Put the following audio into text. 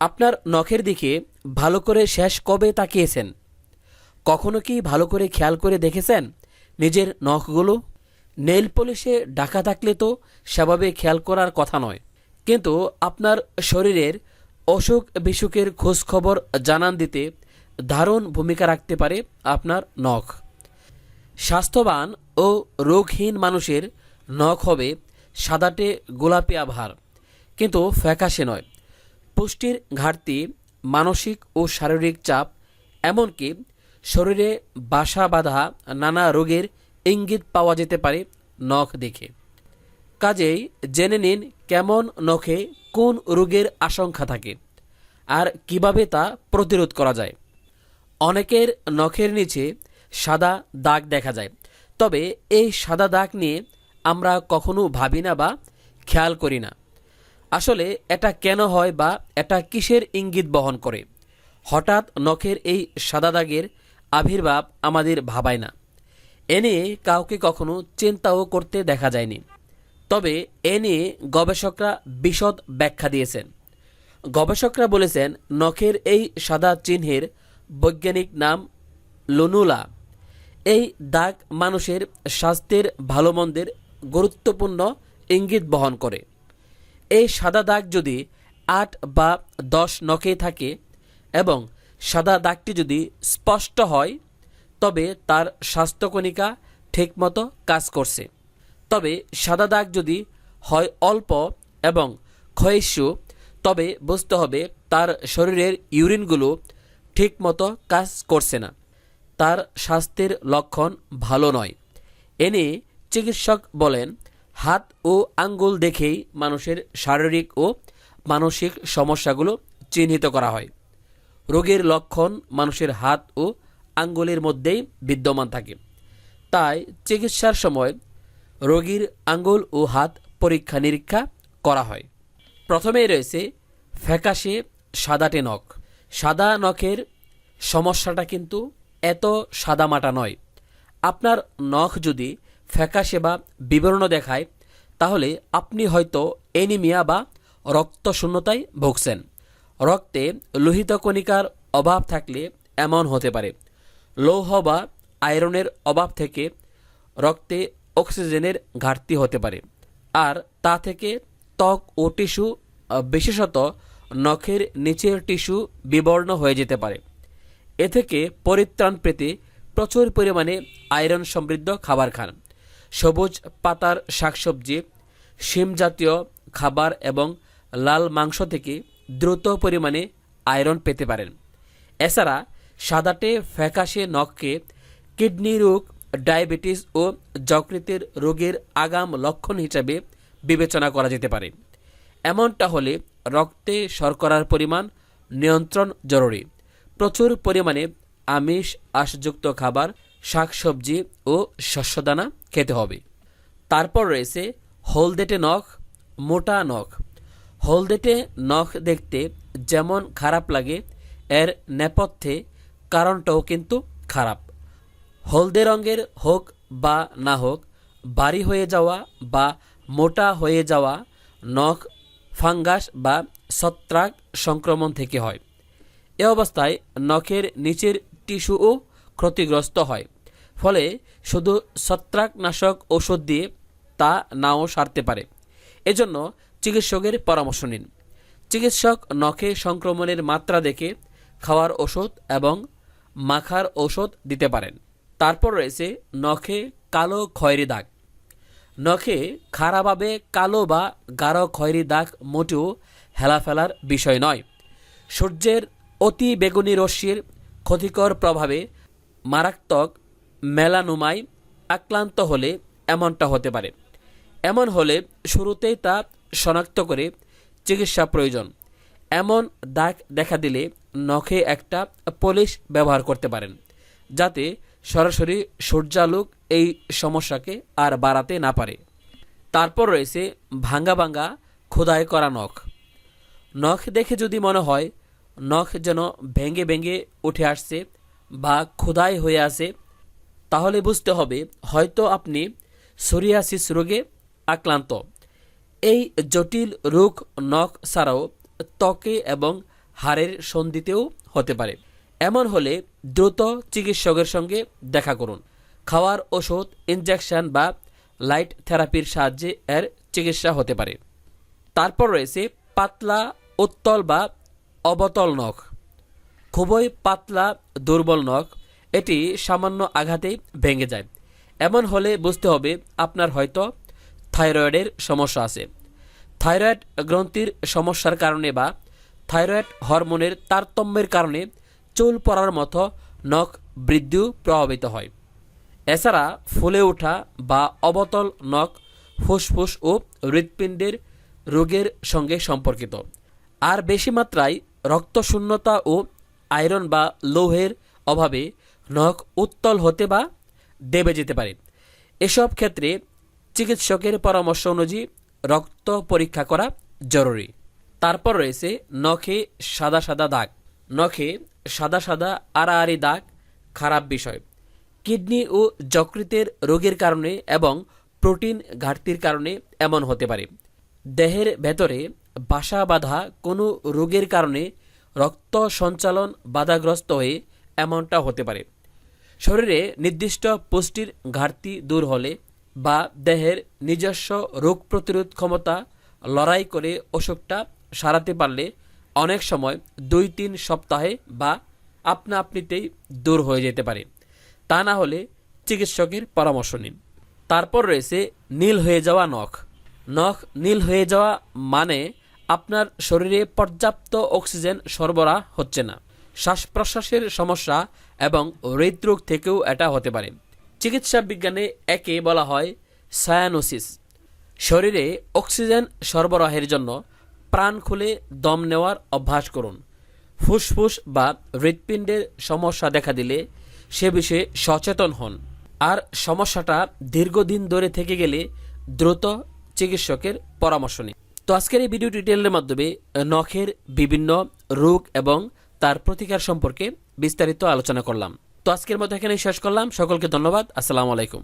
আপনার নখের দিকে ভালো করে শেষ কবে তাকিয়েছেন? কখনো কি ভালো করে খেয়াল করে দেখেছেন নিজের নখগুলো? নেল পলিশে ডাকা থাকলে তো সেভাবে খেয়াল করার কথা নয়। কিন্তু আপনার শরীরের অসুখ বিসুখের খবর জানান দিতে দারুণ ভূমিকা রাখতে পারে আপনার নখ। স্বাস্থ্যবান ও রোগহীন মানুষের নখ হবে সাদাটে গোলাপি আভার, কিন্তু ফ্যাকাশে নয়। পুষ্টির ঘাটতি, মানসিক ও শারীরিক চাপ, এমনকি শরীরে বাসা বাঁধা নানা রোগের ইঙ্গিত পাওয়া যেতে পারে নখ দেখে। কাজেই জেনে নিন কেমন নখে কোন রোগের আশঙ্কা থাকে আর কীভাবে তা প্রতিরোধ করা যায়। অনেকের নখের নিচে সাদা দাগ দেখা যায়, তবে এই সাদা দাগ নিয়ে আমরা কখনো ভাবি না বা খেয়াল করি না। আসলে এটা কেন হয় বা এটা কিসের ইঙ্গিত বহন করে? হঠাৎ নখের এই সাদা দাগের আবির্ভাব আমাদের ভাবায় না। এ নিয়ে কাউকে কখনো চিন্তাও করতে দেখা যায়নি। তবে এ নিয়ে গবেষকরা বিশদ ব্যাখ্যা দিয়েছেন। গবেষকরা বলেছেন, নখের এই সাদা চিহ্নের বৈজ্ঞানিক নাম লুনুলা। এই দাগ মানুষের স্বাস্থ্যের ভালো মন্দের গুরুত্বপূর্ণ ইঙ্গিত বহন করে। এই সাদা দাগ যদি আট বা দশ নখে থাকে এবং সাদা দাগটি যদি স্পষ্ট হয়, তবে তার স্বাস্থ্যকণিকা ঠিকমতো কাজ করছে। তবে সাদা দাগ যদি হয় অল্প এবং ক্ষয়িষ্ণু, তবে বুঝতে হবে তার শরীরের ইউরিনগুলো ঠিকমতো কাজ করছে না। তার স্বাস্থ্যের লক্ষণ ভালো নয়। এ নিয়ে চিকিৎসক বলেন হাত ও আঙ্গুল দেখেই মানুষের শারীরিক ও মানসিক সমস্যাগুলো চিহ্নিত করা হয়। রোগের লক্ষণ মানুষের হাত ও আঙ্গুলের মধ্যেই বিদ্যমান থাকে। তাই চিকিৎসার সময় রোগীর আঙ্গুল ও হাত পরীক্ষা নিরীক্ষা করা হয়। প্রথমেই রয়েছে ফ্যাকাশে সাদাটে নখ। সাদা নখের সমস্যাটা কিন্তু এত সাদামাটা নয়। আপনার নখ যদি ফ্যাকাশে বা বিবরণ দেখায়, তাহলে আপনি হয়তো এনিমিয়া বা রক্তশূন্যতায় ভুগছেন। রক্তে লোহিত কণিকার অভাব থাকলে এমন হতে পারে। লৌহ বা আয়রনের অভাব থেকে রক্তে অক্সিজেনের ঘাটতি হতে পারে। আর তা থেকে ত্বক ও টিস্যু, বিশেষত নখের নিচের টিস্যু বিবর্ণ হয়ে যেতে পারে। এ থেকে পরিত্রাণ পেতে প্রচুর পরিমাণে আয়রন সমৃদ্ধ খাবার খান। সবুজ পাতার শাকসবজি, শিম জাতীয় খাবার এবং লাল মাংস থেকে দ্রুত পরিমাণে আয়রন পেতে পারেন। এছাড়া সাদাটে ফ্যাকাশে নখকে কিডনি রোগ, ডায়াবেটিস ও যকৃতের রোগের আগাম লক্ষণ হিসাবে বিবেচনা করা যেতে পারে। এমনটা হলে রক্তে শর্করার পরিমাণ নিয়ন্ত্রণ জরুরি। প্রচুর পরিমাণে আমিষ আঁশযুক্ত খাবার শাকসবজি ও শস্যদানা খেতে হবে। তারপর রয়েছে হলদেটে নখ, মোটা নখ। হলদেটে নখ দেখতে যেমন খারাপ লাগে, এর নেপথ্যে কারণটাও কিন্তু খারাপ। হলদে রঙের হোক বা না হোক, বাড়ি হয়ে যাওয়া বা মোটা হয়ে যাওয়া নখ ফাঙ্গাস বা ছত্রাক সংক্রমণ থেকে হয়। এ অবস্থায় নখের নিচের টিস্যুও ক্ষতিগ্রস্ত হয়। ফলে শুধু ছত্রাকনাশক ওষুধ দিয়ে তা নাও সারতে পারে। এজন্য চিকিৎসকের পরামর্শ নিন। চিকিৎসক নখে সংক্রমণের মাত্রা দেখে খাওয়ার ওষুধ এবং মাখার ওষুধ দিতে পারেন। তারপর রয়েছে নখে কালো খয়েরি দাগ। নখে খারাপভাবে কালো বা গাঢ় খয়েরি দাগ মোটেও হেলা ফেলার বিষয় নয়। সূর্যের অতি বেগুনি রশ্মির ক্ষতিকর প্রভাবে মারাত্মক মেলানোমায় আক্রান্ত হলে এমনটা হতে পারে। এমন হলে শুরুতেই তা শনাক্ত করে চিকিৎসা প্রয়োজন। এমন দাগ দেখা দিলে নখে একটা পলিশ ব্যবহার করতে পারেন, যাতে সরাসরি সূর্যালোক এই সমস্যাকে আর বাড়াতে না পারে। তারপর রয়েছে ভাঙ্গা ভাঙ্গা খোদাই করা নখ। নখ দেখে যদি মনে হয়, নখ যেন ভেঙে ভেঙে উঠে আসছে বা খোদাই হয়ে আছে, তাহলে বুঝতে হবে হয়তো আপনি সোরিয়াসিস রোগে আক্রান্ত। এই জটিল রোগ নখ ছাড়াও ত্বকে এবং হাড়ের সন্ধিতেও হতে পারে। এমন হলে দ্রুত চিকিৎসকের সঙ্গে দেখা করুন। খাওয়ার ওষুধ, ইনজেকশন বা লাইট থেরাপির সাহায্যে এর চিকিৎসা হতে পারে। তারপর রয়েছে পাতলা, উত্তল বা অবতল নখ। খুবই পাতলা, দুর্বল নখ। এটি সামান্য আঘাতেই ভেঙে যায়। এমন হলে বুঝতে হবে আপনার হয়তো থাইরয়েডের সমস্যা আছে। থাইরয়েড গ্রন্থির সমস্যার কারণে বা থাইরয়েড হরমোনের তারতম্যের কারণে চুল পড়ার মতো নখ বৃদ্ধিও প্রভাবিত হয়। এছাড়া ফুলে ওঠা বা অবতল নখ ফুসফুস ও হৃৎপিণ্ডের রোগের সঙ্গে সম্পর্কিত। আর বেশি মাত্রায় রক্তশূন্যতা ও আয়রন বা লৌহের অভাবে নখ উত্তল হতে বা দেবে যেতে পারে। এসব ক্ষেত্রে চিকিৎসকের পরামর্শ অনুযায়ী রক্ত পরীক্ষা করা জরুরি। তারপর রয়েছে নখে সাদা সাদা দাগ। নখে সাদা সাদা আড়াআড়ি দাগ খারাপ বিষয়। কিডনি ও যকৃতের রোগের কারণে এবং প্রোটিন ঘাটতির কারণে এমন হতে পারে। দেহের ভেতরে বাসা বাঁধা কোনো রোগের কারণে রক্ত সঞ্চালন বাধাগ্রস্ত হয়ে এমনটা হতে পারে। শরীরে নির্দিষ্ট পুষ্টির ঘাটতি দূর হলে বা দেহের নিজস্ব রোগ প্রতিরোধ ক্ষমতা লড়াই করে অসুখটা সারাতে পারলে অনেক সময় দুই তিন সপ্তাহে বা আপনা আপনিতেই দূর হয়ে যেতে পারে। তা না হলে চিকিৎসকের পরামর্শ নিন। তারপর রয়েছে নীল হয়ে যাওয়া নখ। নখ নীল হয়ে যাওয়া মানে আপনার শরীরে পর্যাপ্ত অক্সিজেন সরবরাহ হচ্ছে না। শ্বাস প্রশ্বাসের সমস্যা এবং হৃদরোগ থেকেও এটা হতে পারে। চিকিৎসা বিজ্ঞানে একে বলা হয় সায়ানোসিস। শরীরে অক্সিজেন সরবরাহের জন্য প্রাণ খুলে দম নেওয়ার অভ্যাস করুন। ফুসফুস বা হৃৎপিণ্ডের সমস্যা দেখা দিলে সে বিষয়ে সচেতন হন। আর সমস্যাটা দীর্ঘদিন ধরে থেকে গেলে দ্রুত চিকিৎসকের পরামর্শ নিন। তো আজকের এই ভিডিও টিউটোরিয়ালের মাধ্যমে নখের বিভিন্ন রোগ এবং তার প্রতিকার সম্পর্কে বিস্তারিত আলোচনা করলাম। তো আজকের মতো এখানেই শেষ করলাম। সকলকে ধন্যবাদ। আসসালামু আলাইকুম।